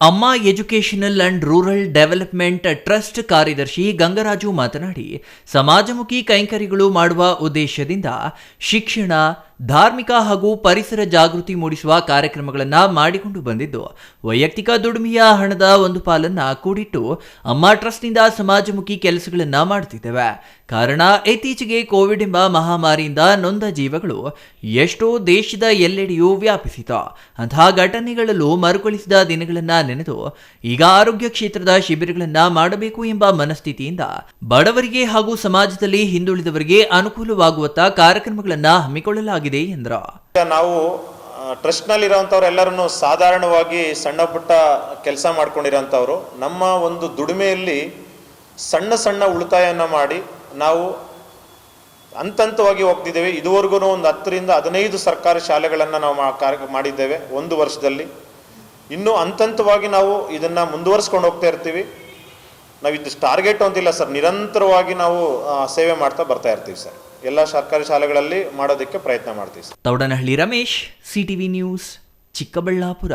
Amma educational and rural development trust ಕಾರ್ಯದರ್ಶಿ ಗಂಗರಾಜು ಮಾತನಾಡಿ ಸಮಾಜಮುಖಿ ಕೈಂಕರ್ಯಗಳು ಮಾಡುವ ಉದ್ದೇಶದಿಂದ ಶಿಕ್ಷಣ ಧಾರ್ಮಿಕ ಹಾಗೂ ಪರಿಸರ ಜಾಗೃತಿ ಮೂಡಿಸುವ ಕಾರ್ಯಕ್ರಮಗಳನ್ನು ಮಾಡಿಕೊಂಡು ಬಂದಿದ್ದು, ವೈಯಕ್ತಿಕ ದುಡಿಮೆಯ ಹಣದ ಒಂದು ಪಾಲನ್ನ ಕೂಡಿಟ್ಟು ಅಮ್ಮ ಟ್ರಸ್ಟ್ನಿಂದ ಸಮಾಜಮುಖಿ ಕೆಲಸಗಳನ್ನು ಮಾಡುತ್ತಿದ್ದೇವೆ ಕಾರಣ, ಇತ್ತೀಚೆಗೆ ಕೋವಿಡ್ ಎಂಬ ಮಹಾಮಾರಿಯಿಂದ ನೊಂದ ಜೀವಗಳು ಎಷ್ಟೋ ದೇಶದ ಎಲ್ಲೆಡೆಯೂ ವ್ಯಾಪಿಸಿತು. ಅಂತಹ ಘಟನೆಗಳಲ್ಲೂ ಮರುಕಳಿಸಿದ ದಿನಗಳನ್ನ ನೆನೆದು ಈಗ ಆರೋಗ್ಯ ಕ್ಷೇತ್ರದ ಶಿಬಿರಗಳನ್ನ ಮಾಡಬೇಕು ಎಂಬ ಮನಸ್ಥಿತಿಯಿಂದ ಬಡವರಿಗೆ ಹಾಗೂ ಸಮಾಜದಲ್ಲಿ ಹಿಂದುಳಿದವರಿಗೆ ಅನುಕೂಲವಾಗುವತ್ತ ಕಾರ್ಯಕ್ರಮಗಳನ್ನ ಹಮ್ಮಿಕೊಳ್ಳಲಾಗಿದೆ. ಎಂದರು? ನಾವು ಎಲ್ಲರೂ ಸಾಧಾರಣವಾಗಿ ಸಣ್ಣ ಪುಟ್ಟ ಕೆಲಸ ಮಾಡ್ಕೊಂಡಿರೋಂಥವ್ರು ನಮ್ಮ ಒಂದು ದುಡಿಮೆಯಲ್ಲಿ ಸಣ್ಣ ಸಣ್ಣ ಉಳಿತಾಯನ ಮಾಡಿ ನಾವು ಹಂತವಾಗಿ ಹೋಗ್ತಿದ್ದೇವೆ. ಇದುವರೆಗೂ ಒಂದು ಹತ್ತರಿಂದ ಹದಿನೈದು ಸರ್ಕಾರಿ ಶಾಲೆಗಳನ್ನು ನಾವು ಮಾಡಿದ್ದೇವೆ ಒಂದು ವರ್ಷದಲ್ಲಿ. ಇನ್ನು ಹಂತವಾಗಿ ನಾವು ಇದನ್ನು ಮುಂದುವರಿಸ್ಕೊಂಡು ಹೋಗ್ತಾ ಇರ್ತೀವಿ. ನಾವು ಇದು ಟಾರ್ಗೆಟ್ ಅಂತಿಲ್ಲ ಸರ್. ನಿರಂತರವಾಗಿ ನಾವು ಸೇವೆ ಮಾಡ್ತಾ ಬರ್ತಾ ಇರ್ತೀವಿ ಸರ್. ಎಲ್ಲ ಸರ್ಕಾರಿ ಶಾಲೆಗಳಲ್ಲಿ ಮಾಡೋದಕ್ಕೆ ಪ್ರಯತ್ನ ಮಾಡ್ತೀವಿ sir. Thoudanahalli Ramesh, CTV news, Chikkaballapur.